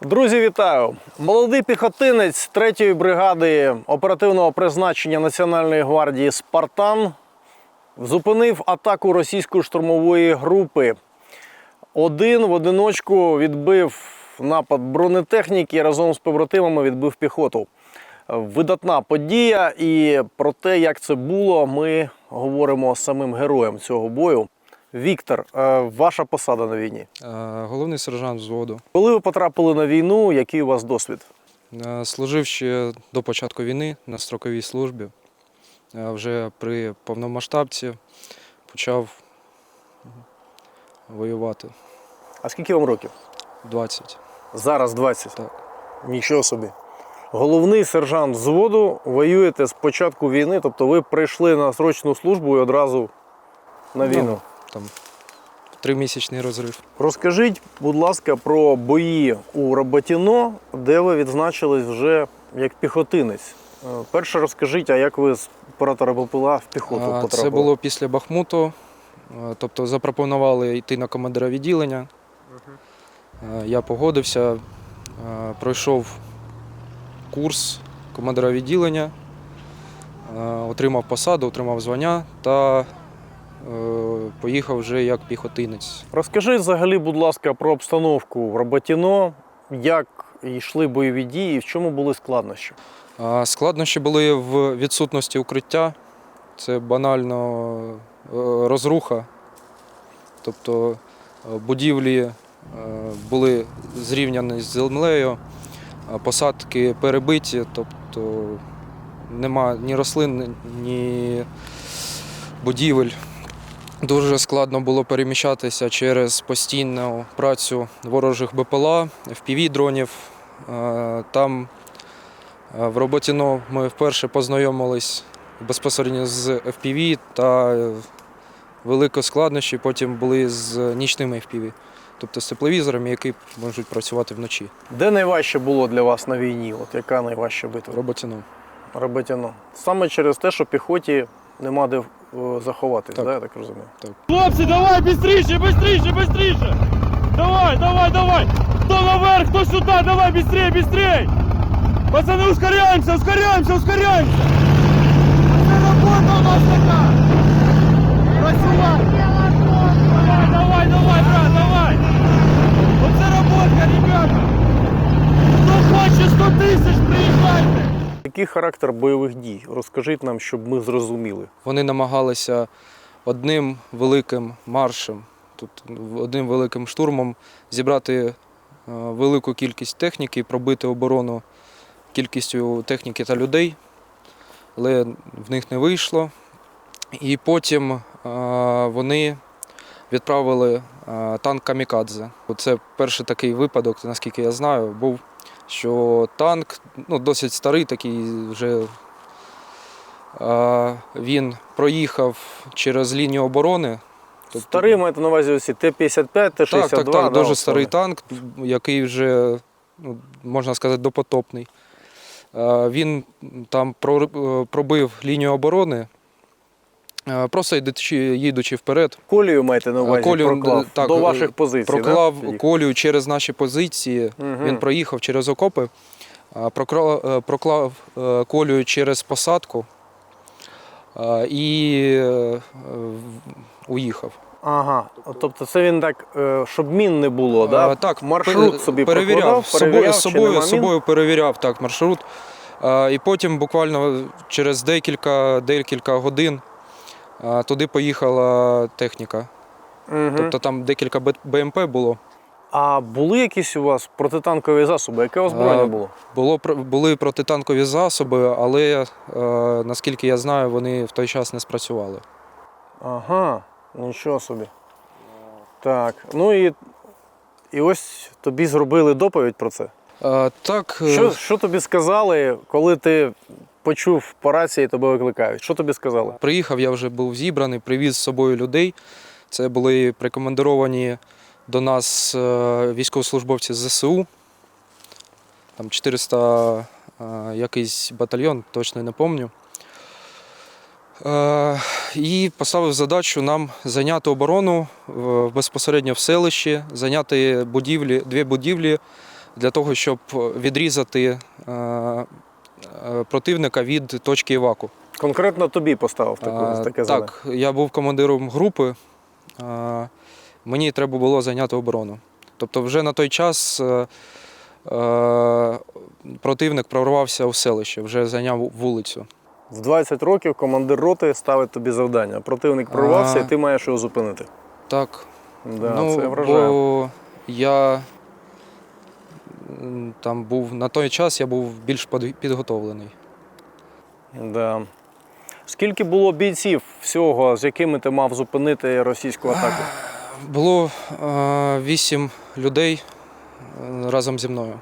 Друзі, вітаю! Молодий піхотинець 3-ї бригади оперативного призначення Національної гвардії Спартан зупинив атаку російської штурмової групи. Один в одиночку відбив напад бронетехніки разом з побратимами відбив піхоту. Видатна подія, і про те, як це було, ми говоримо з самим героєм цього бою. Віктор, е, ваша посада на війні. Е, Головний сержант взводу. Коли ви потрапили на війну, який у вас досвід? Е, Служив ще до початку війни на строковій службі. Вже при повномасштабці почав воювати А скільки вам років? 20. Зараз 20. Так. Нічого собі. Головний сержант взводу воюєте з початку війни, тобто ви прийшли на срочну службу і одразу на війну. Там тримісячний розрив. Розкажіть, будь ласка, про бої у Роботіно, де ви відзначились вже як піхотинець. Е, Перше розкажіть, а як ви з оператора БПЛА в піхоту потрапили? Це було після Бахмуту. Е, Тобто запропонували йти на командира відділення. Е, Я погодився, пройшов курс командира відділення, отримав посаду, отримав звання та поїхав вже як піхотинець. Розкажи взагалі, будь ласка, про обстановку в Роботіно, як йшли бойові дії, в чому були складнощі? Складнощі були в відсутності укриття. Це банально е, розруха. Тобто е, будівлі е, були зрівняні з землею, посадки перебиті, тобто нема ні рослин, ні будівель. Дуже складно було переміщатися через постійну працю ворожих БПЛА, FPV-дронів. Е, Там Е, В Роботіно ми вперше познайомились безпосередньо з FPV та е, великі складнощі потім були з нічними FPV, тобто з тепловізорами, які можуть працювати вночі. Де найважче було для вас на війні? От яка найважча битва? В Роботіно. Саме через те, що піхоті нема де е, заховатись, Так. Да, я так розумію. Хлопці, давай быстріше, быстріше, быстріше! Давай, давай, давай! Хто наверх, хто сюди, давай быстрей, быстрей! Пацани, ускоряємося, ускоряємося, ускоряємося! Це робота у нас така! Який характер бойових дій? Розкажіть нам, щоб ми зрозуміли. Вони намагалися одним великим маршем, тут одним великим штурмом зібрати е, велику кількість техніки, пробити оборону кількістю техніки та людей, але в них не вийшло. І потім е, вони відправили е, танк Камікадзе. Це перший такий випадок, наскільки я знаю, був, що танк ну, досить старий, такий вже Він проїхав через лінію оборони. Тобто- Старий маєте на увазі усі Т-55, Т-62? Так, так, да, так, дуже от старий танк, який вже, ну, можна сказати, допотопний. Він там пробив лінію оборони, просто йдучи, їдучи вперед, Колію маєте на увазі, Колію, проклав так, до е, ваших позицій, проклав да? колію через наші позиції. Мгм. Він проїхав через окопи, проклав, е, проклав е, колію через посадку е, і е, уїхав. Ага, тобто це він так, е, щоб мін не було, Е, да? Так, маршрут собі перевіряв, перевіряв, з собою, собою перевіряв так, маршрут. Е, І потім буквально через декілька, декілька годин е, туди поїхала техніка. Мгм. Тобто там декілька БМП було. А були якісь у вас протитанкові засоби? Яке озброєння Е, було? Було, були протитанкові засоби, але е, наскільки я знаю, вони в той час не спрацювали. Ага, нічого собі. Так, ну і, і ось тобі зробили доповідь про це. Е, Так, е, Що, що тобі сказали, коли ти почув по рації тебе викликають? Що тобі сказали? Приїхав, я вже був зібраний, привіз з собою людей. Це були прикомандировані до нас е, військовослужбовці з ЗСУ. Там 400 е, якийсь батальйон, точно не пам'ятаю. Е, І поставив задачу нам зайняти оборону безпосередньо в селищі, зайняти будівлі, дві будівлі для того, щоб відрізати противника від точки іваку. Конкретно тобі поставив таку, таке завдання. так, я був командиром групи, мені треба було зайняти оборону. Тобто, вже на той час е, е, противник прорвався у селище, вже зайняв вулицю. В 20 років командир роти ставить тобі завдання. Противник прорвався, А. і ти маєш його зупинити. Так, Да, ну, це вражає. бо я там був на той час я був більш підготовлений. Да. Скільки було бійців всього, з якими ти мав зупинити російську атаку? Було е, вісім людей е, разом зі мною.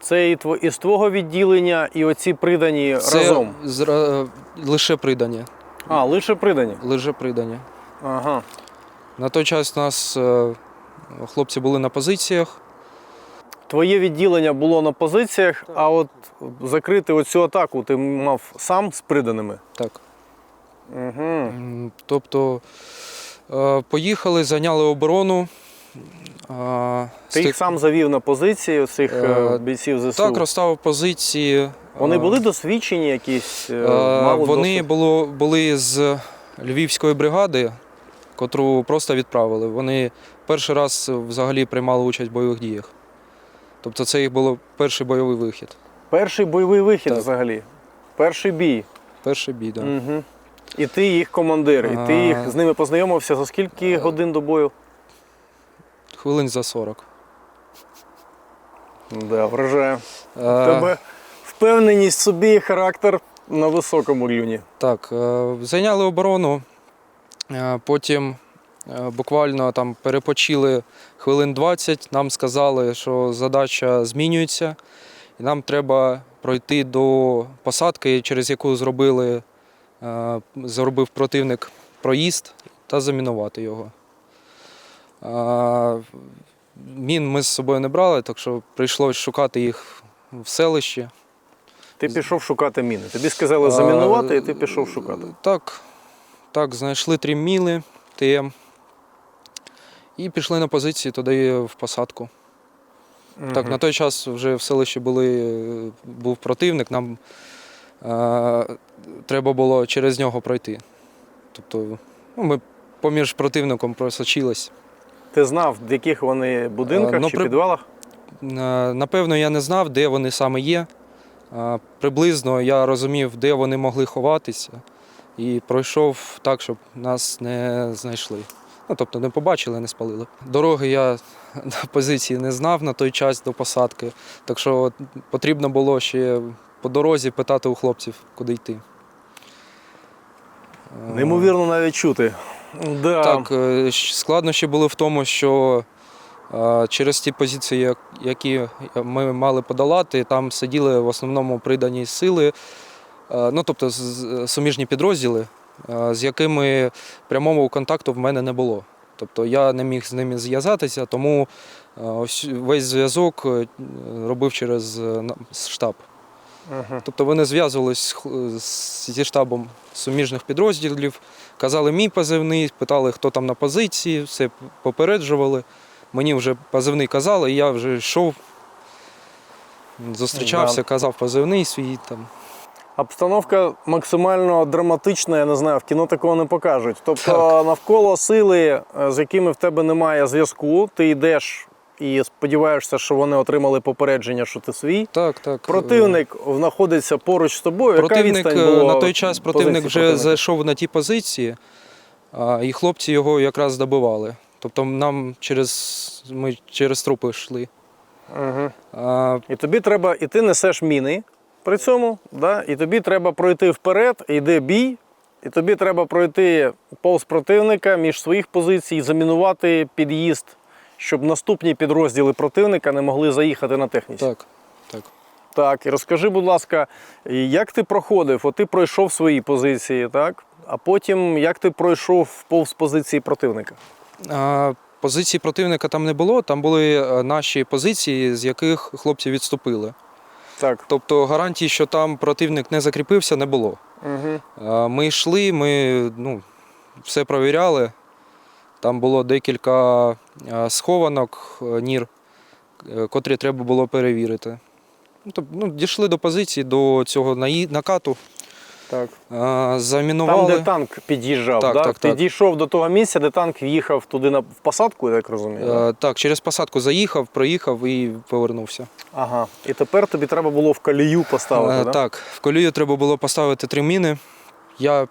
Це і тво- із твого відділення, і оці придані Це разом. зра- лише придані. А, лише придані. Лише придані. Ага. На той час у нас е, хлопці були на позиціях. Твоє відділення було на позиціях, а от закрити оцю атаку ти мав сам з приданими. Так. Угу. Тобто е, поїхали, зайняли оборону. Ти їх сам завів на позиції цих е, Е, бійців ЗСУ. Так, розставив позиції. Вони були досвідчені якісь? мали Вони було, були з Львівської бригади, котру просто відправили. Вони перший раз взагалі приймали участь в бойових діях. Тобто це їх було перший бойовий вихід. Перший бойовий вихід Так. взагалі. Перший бій. Перший бій, да. Угу. І ти їх командир, і ти їх з ними познайомився за скільки годин до бою? Хвилин за 40. Да, вражає. У Е, тебе впевненість в собі і характер на високому рівні. Так, е, зайняли оборону, е, потім е, буквально там перепочили хвилин 20, нам сказали, що задача змінюється, і нам треба пройти до посадки, через яку зробили, е, зробив противник проїзд та замінувати його. Е, Мін ми з собою не брали, так що прийшлось шукати їх в селищі. Ти пішов шукати міни. Тобі сказали замінувати, і ти пішов шукати. Так, так, знайшли три міни ТМ. І пішли на позиції туди в посадку. Так, на той час вже в селищі були, був противник, нам е, треба було через нього пройти. Тобто ну, ми поміж противником просочились. Ти знав, в яких вони будинках Е, ну, чи при- підвалах? Е, Напевно, я не знав, де вони саме є. Е, Приблизно я розумів, де вони могли ховатися, і пройшов так, щоб нас не знайшли. Ну, тобто не побачили, не спалили. Дороги я на позиції не знав на той час до посадки, так що потрібно було ще по дорозі питати у хлопців, куди йти. Е, Неймовірно навіть чути. Да. так, е, складнощі були в тому, що е, через ті позиції, які ми мали подолати, там сиділи в основному придані сили, ну тобто суміжні підрозділи, з якими прямого контакту в мене не було. Тобто я не міг з ними зв'язатися, тому е, весь зв'язок е, робив через е, штаб. Мгм. Тобто вони зв'язувались з х- з- зі штабом суміжних підрозділів, казали мій позивний, питали, хто там на позиції, все попереджували. Мені вже позивний казали, і я вже йшов, зустрічався, Да. казав позивний свій там. Обстановка максимально драматична, я не знаю, в кіно такого не покажуть. Тобто Так. навколо сили, е, з якими в тебе немає зв'язку, ти йдеш і сподіваєшся, що вони отримали попередження, що ти свій. Так, так. Противник знаходиться поруч з тобою. Яка Противник відстань е, була на той час противник вже противника? зайшов на ті позиції, і хлопці його якраз добивали. Тобто нам через ми через трупи йшли. Мгм. А, І тобі треба, і ти несеш міни при цьому, да? і тобі треба пройти вперед, йде бій, і тобі треба пройти повз противника між своїх позицій, замінувати під'їзд, щоб наступні підрозділи противника не могли заїхати на техніці. так, так. Так, і розкажи, будь ласка, як ти проходив? От ти пройшов свої позиції, так? А потім як ти пройшов повз позиції противника? А, Позиції противника там не було, там були е, наші позиції, з яких хлопці відступили. Так. Тобто гарантії, що там противник не закріпився, не було. Угу. Ми йшли, ми ну, все провіряли. Там було декілька схованок, е, нір, е, котрі треба було перевірити. Ну, ну, дійшли до позиції, до цього накату, Так. замінували. Там, де танк під'їжджав, Так, да? так, ти так. дійшов до того місця, де танк в'їхав туди на в посадку, я так розумію. Е, так, через посадку заїхав, проїхав і повернувся. Ага. І тепер тобі треба було в колію поставити, Е, да? Так, в колію треба було поставити три міни. Я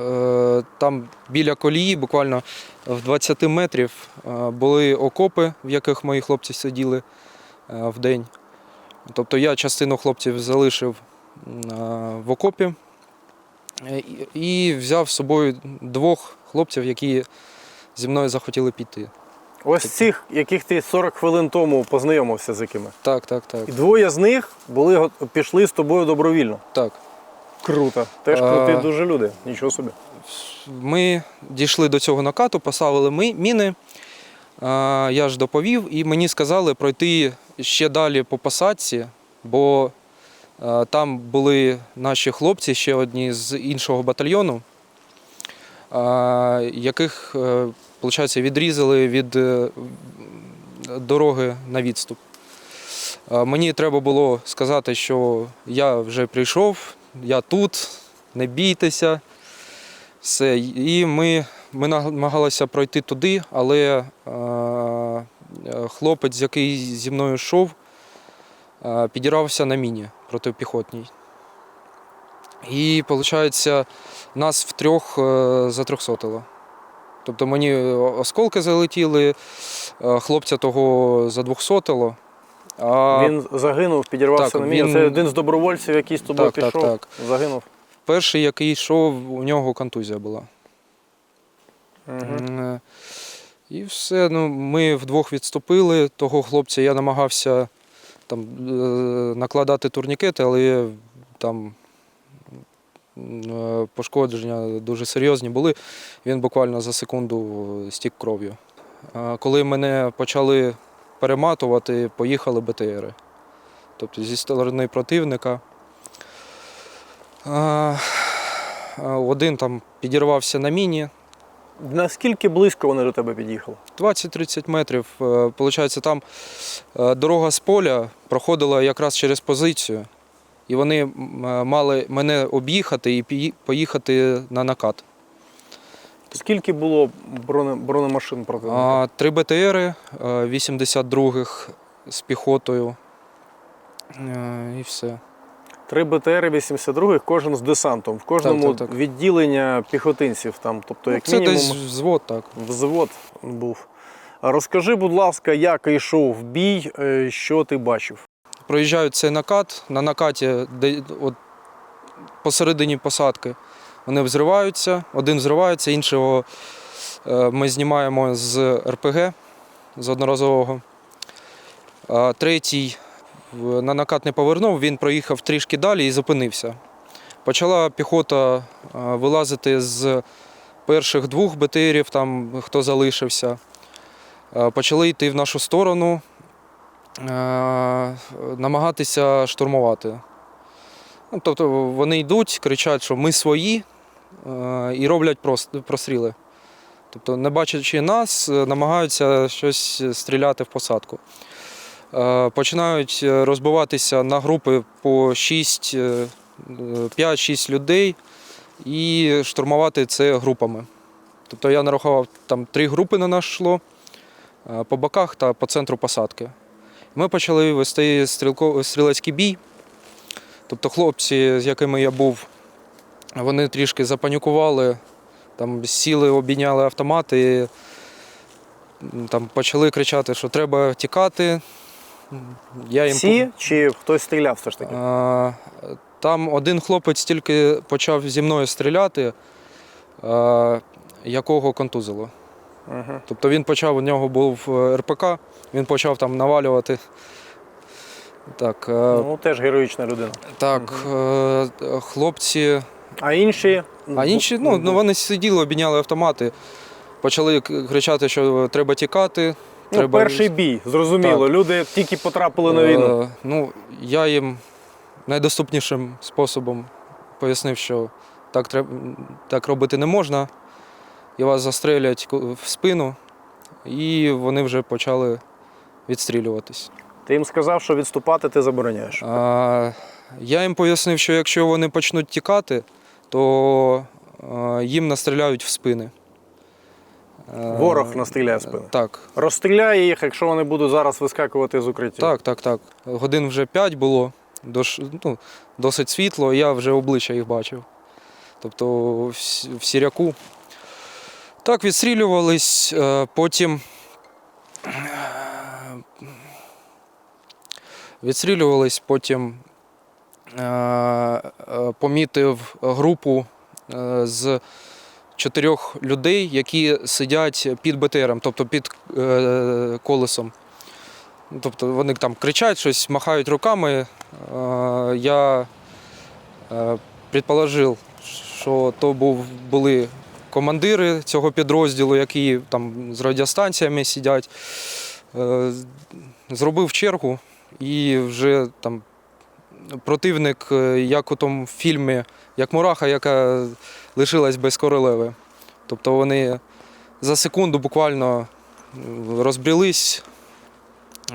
е, там біля колії, буквально в 20 метрів, е, були окопи, в яких мої хлопці сиділи в день. Тобто я частину хлопців залишив в окопі і- і взяв з собою двох хлопців, які зі мною захотіли піти. Ось цих, яких ти 40 хвилин тому познайомився з якими. Так, так, так. І двоє з них були, пішли з тобою добровільно. так. Круто. Теж А. дуже люди. Нічого собі. Ми дійшли до цього накату, поставили ми, міни. А, Я ж доповів, і мені сказали пройти ще далі по посадці, бо там були наші хлопці, ще одні з іншого батальйону, яких, виходить, відрізали від е, дороги на відступ. Мені треба було сказати, що я вже прийшов, я тут, не бійтеся. Все. І ми, ми намагалися пройти туди, але е, е, хлопець, який зі мною йшов, е, підірався на міні протипіхотній. І, виходить, нас втрьох е, затрьохсотило. Тобто мені осколки залетіли, е, хлопця того задвохсотило. А Він загинув, підірвався Так, на міні. він- Це один з добровольців, який з тобою Так, так, пішов. так. Загинув. перший, який йшов, у нього контузія була. Угу. І все. Ну, ми вдвох відступили. Того хлопця я намагався там, е, накладати турнікети, але там е, пошкодження дуже серйозні були. Він буквально за секунду стік кров'ю. Коли мене почали перематувати, поїхали БТРи. Тобто зі сторони противника. Один там підірвався на міні, Наскільки близько вони до тебе під'їхали? 20-30 метрів. Е, Получається, там е, дорога з поля проходила якраз через позицію, і вони е, мали мене об'їхати і поїхати на накат. Скільки було бронемашин противника? А, Три БТРи, 82-х з піхотою. І все. Три БТР 82 кожен з десантом. В кожному Так, так, так. відділення піхотинців, там, тобто, як Ну, Це мінімум, десь взвод, так. взвод був. Розкажи, будь ласка, як йшов бій, е, що ти бачив? проїжджають цей накат. На накаті, де от посередині посадки, вони взриваються. Один взривається, іншого е, ми знімаємо з РПГ з одноразового. Третій на накат не повернув, він проїхав трішки далі і зупинився. Почала піхота е, вилазити з перших двох БТРів, там хто залишився. Е, Почали йти в нашу сторону е, намагатися штурмувати. Ну, тобто вони йдуть, кричать, що ми свої, і роблять простріли. Тобто, не бачачи нас, намагаються щось стріляти в посадку. Е, Починають е, розбиватися на групи по 6, е, 5-6 людей і штурмувати це групами. Тобто я нарахував там три групи на нас йшло е, по боках та по центру посадки. Ми почали вести стрілецький бій. Тобто хлопці, з якими я був, вони трішки запанікували, там сіли, обійняли автомати, там почали кричати, що треба тікати. Я їм Всі чи хтось стріляв все ж таки? А, Там один хлопець тільки почав зі мною стріляти, а, якого контузило. Угу. Тобто він почав, у нього був е, РПК, він почав там навалювати. Так, е, Ну, теж героїчна людина. так е, хлопці. А інші? А інші, ну, ну вони сиділи, обійняли автомати, почали кричати, що треба тікати. Ну, треба... перший бій, зрозуміло. Люди тільки потрапили на війну. Е, ну, я їм найдоступнішим способом пояснив, що так, треб... так робити не можна, і вас застрелять в спину, і вони вже почали відстрілюватись. Ти їм сказав, що відступати ти забороняєш. А, я їм пояснив, що якщо вони почнуть тікати, то е, їм настріляють в спини. Е, Ворог настріляє в спину. Так, Розстріляє їх, якщо вони будуть зараз вискакувати з укриття. так, так, так. Годин вже 5 було, дош, ну, досить світло, я вже обличчя їх бачив. Тобто в, в сіряку. Так, відстрілювались, е, потім. е, Відстрілювались, потім е, е, помітив групу е, з чотирьох людей, які сидять під БТРом, тобто під е, колесом. Тобто вони там кричать, щось махають руками. Е, Я е, предположив, що то був, були командири цього підрозділу, які там з радіостанціями сидять. Е, Зробив чергу і вже там противник, е, як у тому фільмі, як мураха, яка лишилась без королеви. Тобто вони за секунду буквально розбрілись,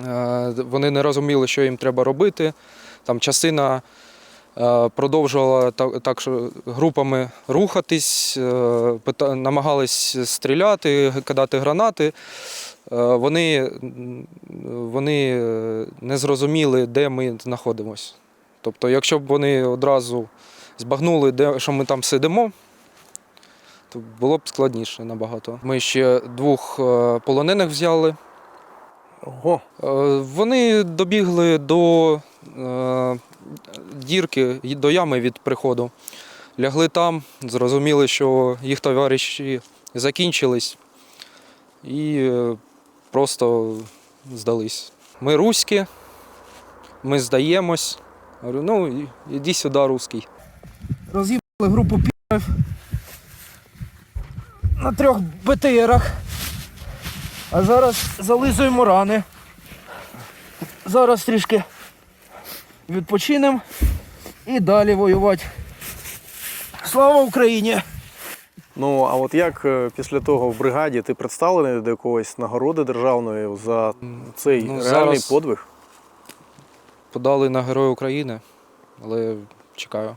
Е, Вони не розуміли, що їм треба робити. Там частина е, продовжувала так, що групами рухатись, е, намагались стріляти, кидати гранати. Е, Вони, вони е, не зрозуміли, де ми знаходимося. Тобто, якщо б вони одразу збагнули, де, що ми там сидимо, то було б складніше набагато. Ми ще двох е, полонених взяли. Ого. Е, Вони добігли до е, дірки, до ями від приходу. Лягли там, зрозуміли, що їх товариші закінчились і просто здались. Ми руські, ми здаємось. Говорю, ну, іди сюди, руський. роз'їбали групу пів на трьох БТРах. А зараз зализуємо рани. Зараз трішки відпочинемо і далі воювати. Слава Україні! Ну а от як е, після того в бригаді ти представлений до якогось нагороди державної за цей Ну, реальний зараз- подвиг? Подали на Героя України, але чекаю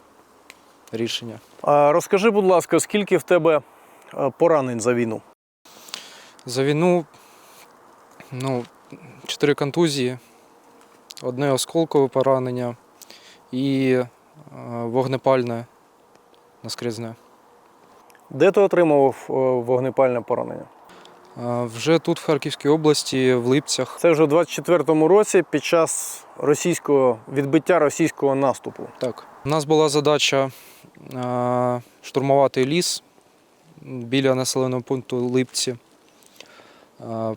рішення. А розкажи, будь ласка, скільки в тебе е, поранень за війну? За війну ну, чотири контузії, одне осколкове поранення і е, вогнепальне наскрізне. Де ти отримував е, вогнепальне поранення? Вже тут, в Харківській області, в Липцях. Це вже у 24-му році під час російського відбиття російського наступу. Так. У нас була задача штурмувати ліс біля населеного пункту Липці.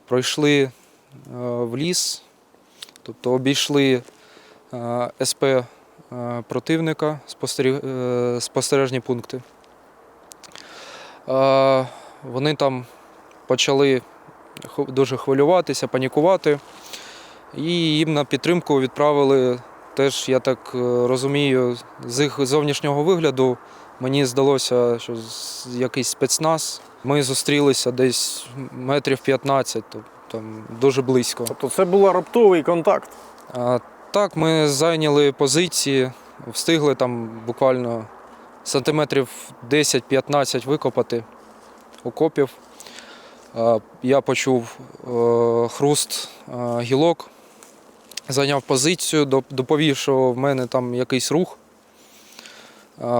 Пройшли в ліс, тобто обійшли СП противника, е, спостережні пункти. Вони там почали дуже хвилюватися, панікувати. І їм на підтримку відправили Теж, я так е, розумію, з їх зовнішнього вигляду мені здалося, що якийсь спецназ. Ми зустрілися десь метрів 15, тобто там дуже близько. Тобто це був раптовий контакт. А, так, ми зайняли позиції, встигли там буквально сантиметрів 10-15 викопати окопів. Я почув е, хруст е, гілок, зайняв позицію, доповів, що в мене там якийсь рух.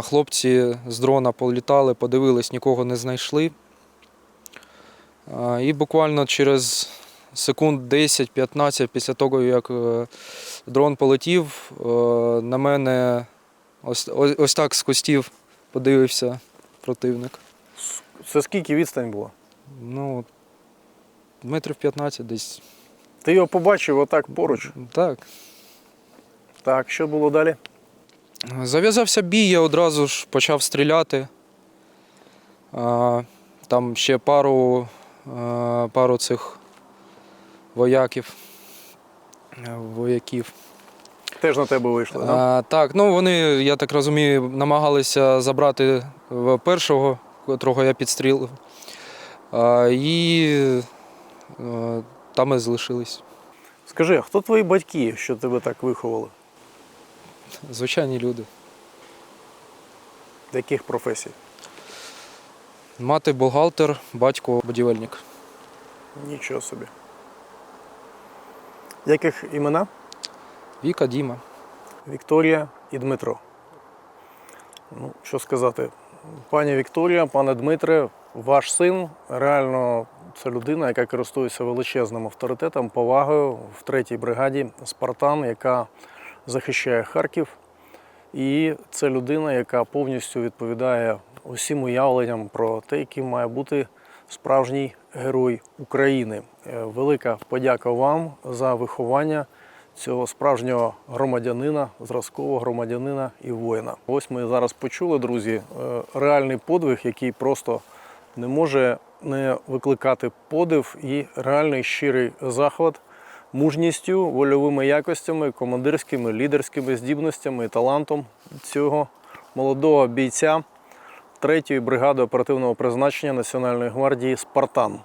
Хлопці з дрона політали, подивились, нікого не знайшли. І буквально через секунд 10-15 після того, як е, дрон полетів, на мене ось, ось, так з кустів подивився противник. Це скільки відстань була? Ну, метрів 15 десь. Ти його побачив отак поруч. Так. Так, що було далі? Зав'язався бій, я одразу ж почав стріляти. А, Там ще пару, а, пару цих вояків. е, Вояків. Теж на тебе вийшли, так? А, так, ну вони, я так розумію, намагалися забрати першого, котрого я підстрілив. І е, там і залишились. Скажи, а хто твої батьки, що тебе так виховали? Звичайні люди. Яких професій? Мати бухгалтер, батько будівельник. Нічого собі. Яких імена? Віка, Діма. Вікторія і Дмитро. Ну, що сказати, пані Вікторія, пане Дмитре, ваш син реально це людина, яка користується величезним авторитетом, повагою в третій бригаді Спартан, яка захищає Харків. І це людина, яка повністю відповідає усім уявленням про те, яким має бути справжній герой України. Е, Велика подяка вам за виховання цього справжнього громадянина, зразкового громадянина і воїна. Ось ми зараз почули, друзі, е, реальний подвиг, який просто не може не викликати подив і реальний щирий захват мужністю, вольовими якостями, командирськими, лідерськими здібностями і талантом цього молодого бійця 3-ї бригади оперативного призначення Національної гвардії Спартан.